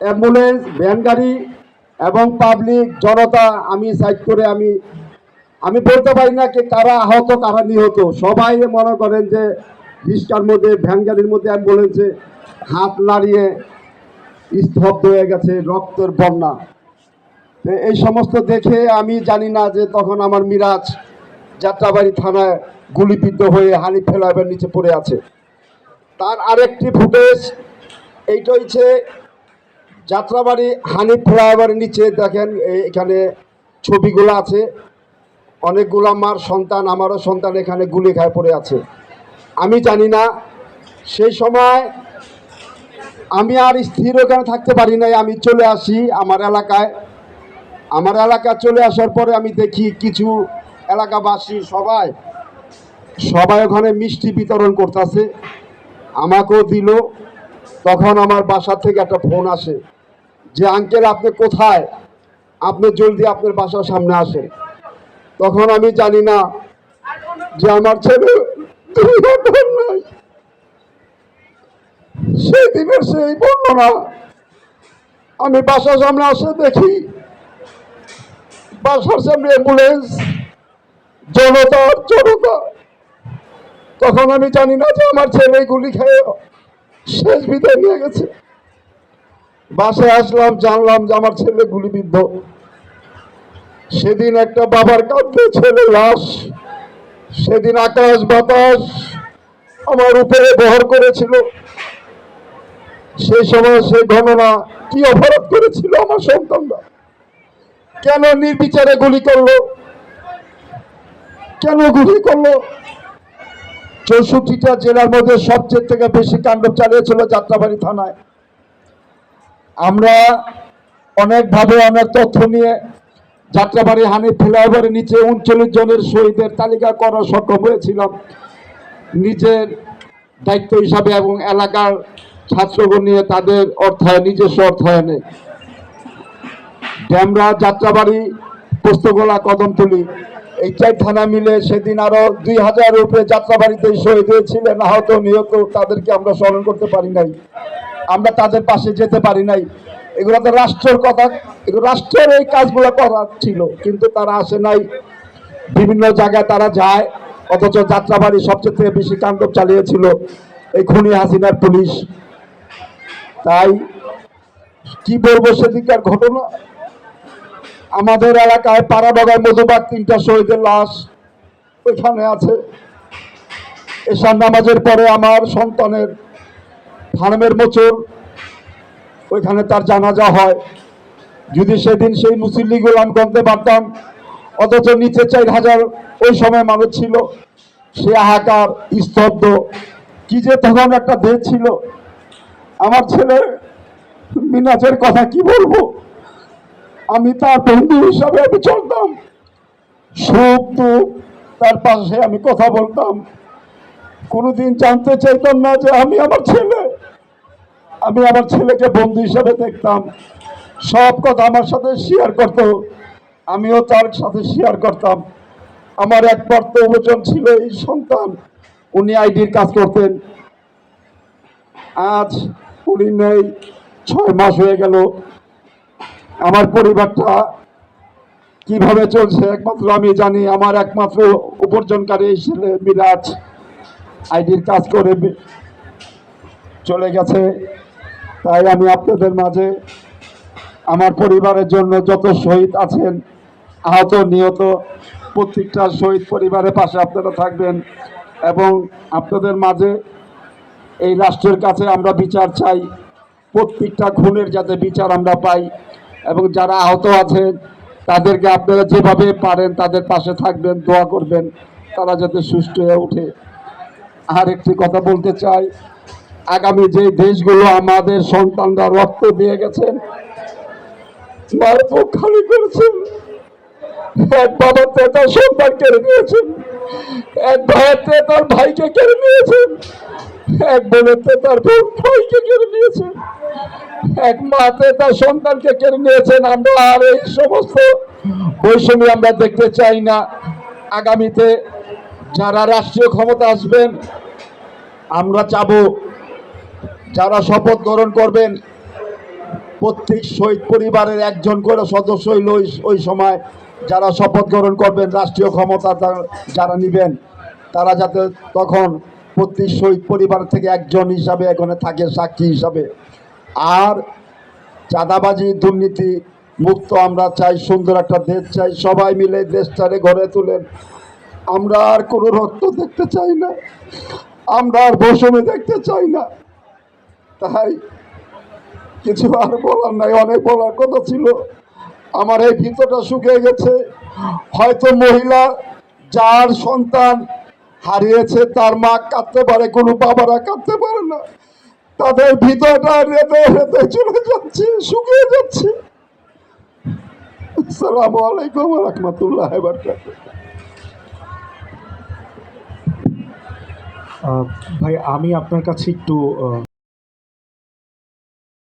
Ambulance, van গাড়ি এবং public, জনতা, আমি সাইড করে আমি আমি বলতে পারি না যে কারা আহত, কারা নিহত। সবাই মনে করেন যে রিক্সার মধ্যে, ভ্যান গাড়ির মধ্যে অ্যাম্বুলেন্সে হাত নাড়িয়ে স্তব্ধ হয়ে গেছে রক্তের বন্যা। এই সমস্ত দেখে আমি জানি না যে তখন আমার মিরাজ যাত্রাবাড়ি থানায় গুলিবিদ্ধ হয়ে হানি ফেলাইবার নিচে পড়ে আছে। তার আরেকটি ফুটেজ, এইটা হচ্ছে যাত্রাবাড়ি হানি ফ্লাইওভারের নিচে দেখেন এখানে ছবিগুলো আছে। অনেকগুলো আমার সন্তান, আমারও সন্তান এখানে গুলি খায় পড়ে আছে। আমি জানি না, সেই সময় আমি আর স্থির ওখানে থাকতে পারি নাই, আমি চলে আসি আমার এলাকায়। আমার এলাকায় চলে আসার পরে আমি দেখি কিছু এলাকাবাসী সবাই সবাই ওখানে মিষ্টি বিতরণ করতেছে। আমাকেও দিল, তখন আমার বাসা থেকে একটা ফোন আসে। যে আঙ্কেল আপনি কোথায়, আপনি জলদি আপনার বাসার সামনে আসেন তখন আমি জানি না যে আমার ছেলে সেই দিনের সেই বর্ণনা আমি বাসার সামনে আসে দেখি। বাসার সামনে অ্যাম্বুলেন্স জনতা জনতা। তখন আমি জানি না যে আমার ছেলে গুলি খেয়ে শেষ বিদায় নিয়ে গেছে। বাসায় আসলাম, জানলাম যে আমার ছেলে গুলিবিদ্ধ। সেদিন একটা বাবার কাঁদতে ছেলে লাশ, সেদিন আকাশ বাতাস আমার উপরে বহর করেছিল। সেই সময় সেই ঘটনা কি অপরাধ করেছিল আমার সন্তানরা? কেন নির্বিচারে গুলি করল? কেন গুলি করল? চৌষট্টিটা জেলার মধ্যে সবচেয়ে থেকে বেশি কাণ্ড চালিয়েছিল যাত্রাবাড়ি থানায়। আমরা অনেকভাবে অনেক তথ্য নিয়ে যাত্রাবাড়ি হানি ফ্লাইওভারের নিচে উনচল্লিশ জনের শহীদের তালিকা করা সক্ষম হয়েছিলাম। নিজের দায়িত্ব হিসাবে এবং এলাকার ছাত্রগণ নিয়ে তাদের অর্থায়ন, নিজস্ব অর্থায়নে। ড্যামরা যাত্রাবাড়ি, পোস্তগোলা, কদমতলি, এই চার থানা মিলে সেদিন আরও দুই হাজার উপরে যাত্রাবাড়িতে শহীদ হয়েছিলেন, আহত নিহত তাদেরকে আমরা স্মরণ করতে পারি নাই। আমরা তাদের পাশে যেতে পারি নাই। এগুলো তো রাষ্ট্রের কথা, এগুলো রাষ্ট্রের এই কাজগুলো করার ছিল, কিন্তু তারা আসে নাই। বিভিন্ন জায়গায় তারা যায়, অথচ যাত্রাবাড়ি সবচেয়ে থেকে বেশি কাণ্ডব চালিয়েছিল এই খুনি হাসিনার পুলিশ। তাই কি বলব সেদিককার ঘটনা? আমাদের এলাকায় পাড়াবাগায় মধুবাগ তিনটা শহীদের লাশ ওইখানে আছে। এশার নামাজের পরে আমার সন্তানের ফার্মের মোচর ওইখানে তার জানাজা হয়। যদি সেদিন সেই মুসল্লিগুলো আমি গনতে পারতাম, অথচ নিচে চার হাজার ওই সময় মানুষ ছিল, সে হাহাকার স্তব্ধ। কি যে তখন একটা দেশ ছিল। আমার ছেলে মিনাজের কথা কি বলব? আমি তার বন্ধু হিসাবে আমি চলতাম। সুখ, দুঃখ, তার পাশে আমি কথা বলতাম। কোনোদিন জানতে চাইতাম না যে আমি আমার ছেলে। আমি আমার ছেলেকে বন্ধু হিসাবে দেখতাম। সব কথা আমার সাথে শেয়ার করত। আমিও তার সাথে শেয়ার করতাম। আমার একমাত্র ওজন ছিল এই সন্তান। উনি আইডির কাজ করতেন। আজ উনি নেই। ছয় মাস হয়ে গেল। আমার পরিবারটা কীভাবে চলছে একমাত্র আমি জানি। আমার একমাত্র উপার্জনকারী ছেলে মিরাজ আইডির কাজ করে চলে গেছে। তাই আমি আপনাদের মাঝে আমার পরিবারের জন্য যত শহীদ আছেন, আহত, নিহত, প্রত্যেকটা শহীদ পরিবারের পাশে আপনারা থাকবেন এবং আপনাদের মাঝে এই রাষ্ট্রের কাছে আমরা বিচার চাই। প্রত্যেকটা খুনের যাতে বিচার আমরা পাই এবং যারা আহত আছেন, তাদেরকে আপনারা যেভাবে পারেন তাদের পাশে থাকবেন, দোয়া করবেন, তারা যাতে সুস্থ হয়ে ওঠে। আর একটি কথা বলতে চাই আগামী যে দেশগুলো আমাদের সন্তানরা রক্ত দিয়ে গেছেন মার খালি করেছেন এক থেকে তার সন্তান কেড়ে নিয়েছেন এক ভাইয়ের তার ভাইকে কেড়ে নিয়েছেন এক বোনের তার বোন ভাইকে কেড়ে নিয়েছেন এক মাতে তার সন্তানকে কেড়ে নিয়েছেন। আমরা আর এই সমস্ত বৈষম্য আমরা দেখতে চাই না। আগামীতে যারা রাষ্ট্রীয় ক্ষমতা আসবেন, আমরা চাবো যারা শপথ গ্রহণ করবেন, প্রত্যেক শহীদ পরিবারের একজন করে সদস্য হইল ওই- সময়। যারা শপথ গ্রহণ করবেন, রাষ্ট্রীয় ক্ষমতা যারা নেবেন, তারা যাতে তখন প্রত্যেক শহীদ পরিবার থেকে একজন হিসাবে এখানে থাকে, সাক্ষী হিসাবে। আর চাঁদাবাজি, দুর্নীতি মুক্ত আমরা চাই, সুন্দর একটা দেশ চাই, সবাই মিলে দেশটারে গড়ে তুলেন। আমরা আর কোনো রক্ত দেখতে চাই না। আমরা আর বসমে দেখতে চাই না। তাই কিছু আর বলার নাই, অনেক বলার কথা ছিল। আমার এই ভিতরটা শুকিয়ে গেছে। হয়তো মহিলা যার সন্তান হারিয়েছে, তার মা কাঁদতে পারে, কোনো বাবারা কাঁদতে পারে না। তাদের ভিতরটা রেতে রেতে চলে যাচ্ছে, শুকিয়ে যাচ্ছে। আলাইকুম রহমতুল্লাহ ভাই, আমি আপনার কাছে একটু